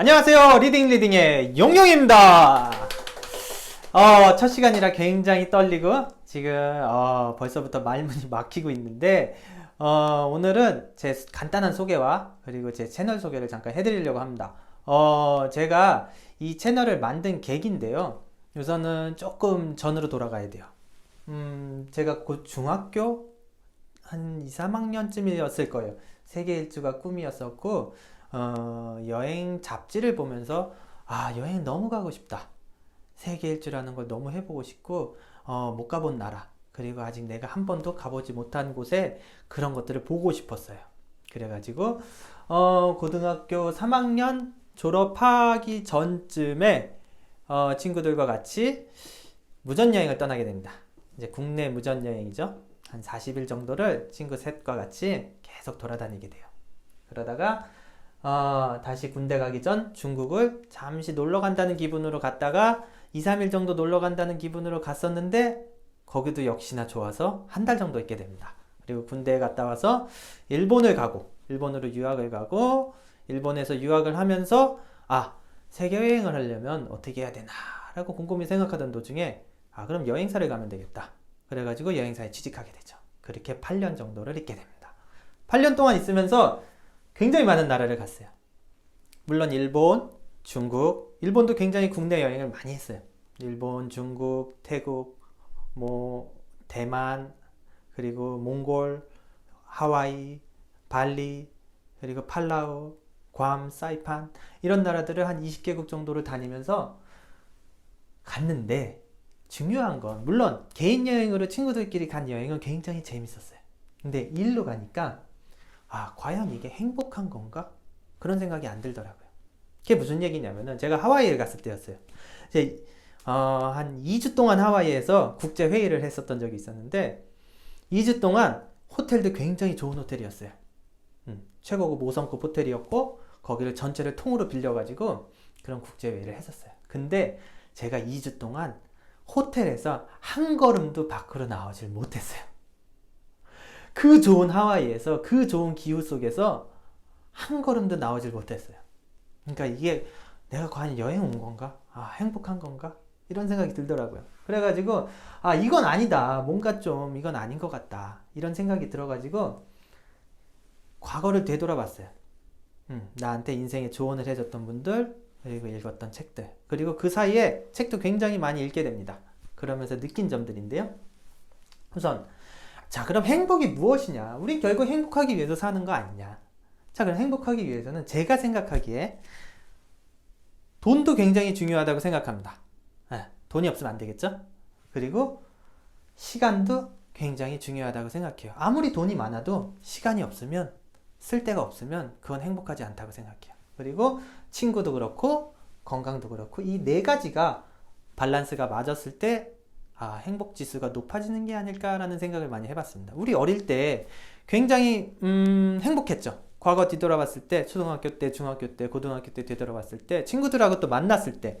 안녕하세요. 리딩 리딩의 용용입니다. 어, 첫 시간이라 굉장히 떨리고 지금 어, 벌써부터 말문이 막히고 있는데 어, 오늘은 제 간단한 소개와 그리고 제 채널 소개를 잠깐 해드리려고 합니다. 어, 제가 이 채널을 만든 계기인데요. 우선은 조금 전으로 돌아가야 돼요. 음, 제가 곧 중학교 한 2, 3학년쯤이었을 거예요. 세계 일주가 꿈이었었고, 어, 여행 잡지를 보면서, 아, 여행 너무 가고 싶다. 세계 일주라는 걸 너무 해보고 싶고, 어, 못 가본 나라, 그리고 아직 내가 한 번도 가보지 못한 곳에 그런 것들을 보고 싶었어요. 그래가지고, 어, 고등학교 3학년 졸업하기 전쯤에, 어, 친구들과 같이 무전여행을 떠나게 됩니다. 이제 국내 무전여행이죠. 한 40일 정도를 친구 셋과 같이 계속 돌아다니게 돼요. 그러다가 어, 다시 군대 가기 전 중국을 잠시 놀러 간다는 기분으로 갔다가 2, 3일 정도 놀러 간다는 기분으로 갔었는데 거기도 역시나 좋아서 한 달 정도 있게 됩니다. 그리고 군대에 갔다 와서 일본을 가고 일본으로 유학을 가고 일본에서 유학을 하면서 아 세계 여행을 하려면 어떻게 해야 되나라고 곰곰이 생각하던 도중에 아 그럼 여행사를 가면 되겠다. 그래가지고 여행사에 취직하게 되죠. 그렇게 8년 정도를 있게 됩니다. 8년 동안 있으면서 굉장히 많은 나라를 갔어요. 물론 일본, 중국, 일본도 굉장히 국내 여행을 많이 했어요. 일본, 중국, 태국, 뭐 대만, 그리고 몽골, 하와이, 발리, 그리고 팔라우, 괌, 사이판 이런 나라들을 한 20개국 정도를 다니면서 갔는데 중요한 건 물론 개인 여행으로 친구들끼리 간 여행은 굉장히 재밌었어요. 근데 일로 가니까 아 과연 이게 행복한 건가 그런 생각이 안 들더라고요. 그게 무슨 얘기냐면은 제가 하와이를 갔을 때였어요. 이제 어, 한 2주 동안 하와이에서 국제 회의를 했었던 적이 있었는데 2주 동안 호텔도 굉장히 좋은 호텔이었어요. 음, 최고급 5성급 호텔이었고 거기를 전체를 통으로 빌려가지고 그런 국제 회의를 했었어요. 근데 제가 2주 동안 호텔에서 한 걸음도 밖으로 나오질 못했어요. 그 좋은 하와이에서 그 좋은 기후 속에서 한 걸음도 나오질 못했어요. 그러니까 이게 내가 과연 여행 온 건가? 아, 행복한 건가? 이런 생각이 들더라고요. 그래가지고, 아, 이건 아니다. 뭔가 좀, 이건 아닌 것 같다. 이런 생각이 들어가지고, 과거를 되돌아봤어요. 음, 나한테 인생에 조언을 해줬던 분들, 그리고 읽었던 책들. 그리고 그 사이에 책도 굉장히 많이 읽게 됩니다. 그러면서 느낀 점들인데요. 우선, 자, 그럼 행복이 무엇이냐? 우린 결국 행복하기 위해서 사는 거 아니냐? 자, 그럼 행복하기 위해서는 제가 생각하기에 돈도 굉장히 중요하다고 생각합니다. 예, 돈이 없으면 안 되겠죠? 그리고 시간도 굉장히 중요하다고 생각해요. 아무리 돈이 많아도 시간이 없으면 쓸 데가 없으면 그건 행복하지 않다고 생각해요. 그리고 친구도 그렇고 건강도 그렇고 이 네 가지가 밸런스가 맞았을 때 아, 행복 지수가 높아지는 게 아닐까라는 생각을 많이 해봤습니다. 우리 어릴 때 굉장히 음, 행복했죠. 과거 뒤돌아봤을 때 초등학교 때, 중학교 때, 고등학교 때 뒤돌아봤을 때 친구들하고 또 만났을 때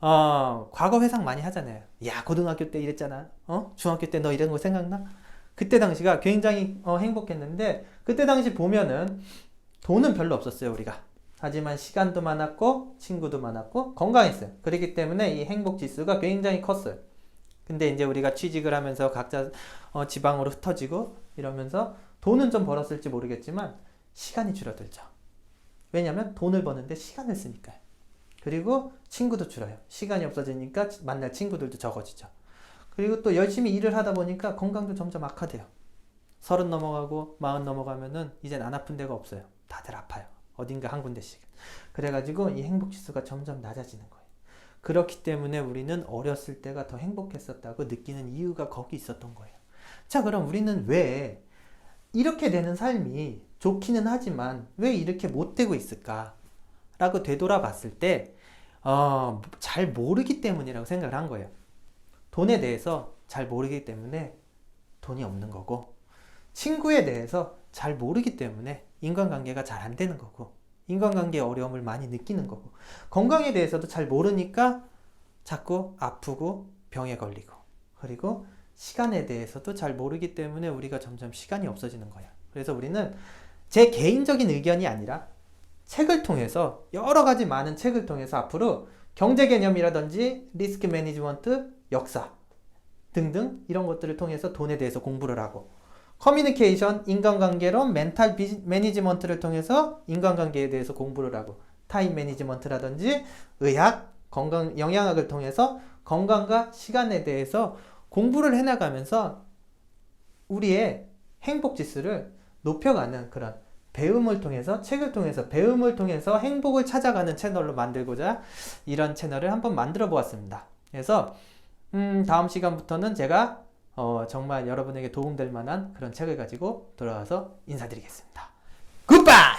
어, 과거 회상 많이 하잖아요. 야, 고등학교 때 이랬잖아. 어? 중학교 때 너 이런 거 생각나? 그때 당시가 굉장히 어, 행복했는데 그때 당시 보면은 돈은 별로 없었어요, 우리가. 하지만 시간도 많았고 친구도 많았고 건강했어요. 그렇기 때문에 이 행복 지수가 굉장히 컸어요. 근데 이제 우리가 취직을 하면서 각자 어, 지방으로 흩어지고 이러면서 돈은 좀 벌었을지 모르겠지만 시간이 줄어들죠. 왜냐하면 돈을 버는데 시간을 쓰니까요. 그리고 친구도 줄어요. 시간이 없어지니까 만날 친구들도 적어지죠. 그리고 또 열심히 일을 하다 보니까 건강도 점점 악화돼요. 서른 넘어가고 마흔 넘어가면은 이젠 안 아픈 데가 없어요. 다들 아파요. 어딘가 한 군데씩. 그래가지고 이 행복 지수가 점점 낮아지는 거예요. 그렇기 때문에 우리는 어렸을 때가 더 행복했었다고 느끼는 이유가 거기 있었던 거예요. 자, 그럼 우리는 왜 이렇게 되는 삶이 좋기는 하지만 왜 이렇게 못 되고 있을까? 라고 되돌아봤을 때, 어, 잘 모르기 때문이라고 생각을 한 거예요. 돈에 대해서 잘 모르기 때문에 돈이 없는 거고, 친구에 대해서 잘 모르기 때문에 인간관계가 잘 안 되는 거고, 인간관계의 어려움을 많이 느끼는 거고, 건강에 대해서도 잘 모르니까 자꾸 아프고 병에 걸리고, 그리고 시간에 대해서도 잘 모르기 때문에 우리가 점점 시간이 없어지는 거야. 그래서 우리는 제 개인적인 의견이 아니라 책을 통해서 여러 가지 많은 책을 통해서 앞으로 경제 개념이라든지 리스크 매니지먼트, 역사 등등 이런 것들을 통해서 돈에 대해서 공부를 하고 커뮤니케이션, 인간관계론, 멘탈 비지, 매니지먼트를 통해서 인간관계에 대해서 공부를 하고 타임 매니지먼트라든지 의학, 건강, 영양학을 통해서 건강과 시간에 대해서 공부를 해나가면서 우리의 행복 지수를 높여가는 그런 배움을 통해서 책을 통해서 배움을 통해서 행복을 찾아가는 채널로 만들고자 이런 채널을 한번 만들어 보았습니다. 그래서 음, 다음 시간부터는 제가 어, 정말 여러분에게 도움될 만한 그런 책을 가지고 돌아와서 인사드리겠습니다. 굿바이!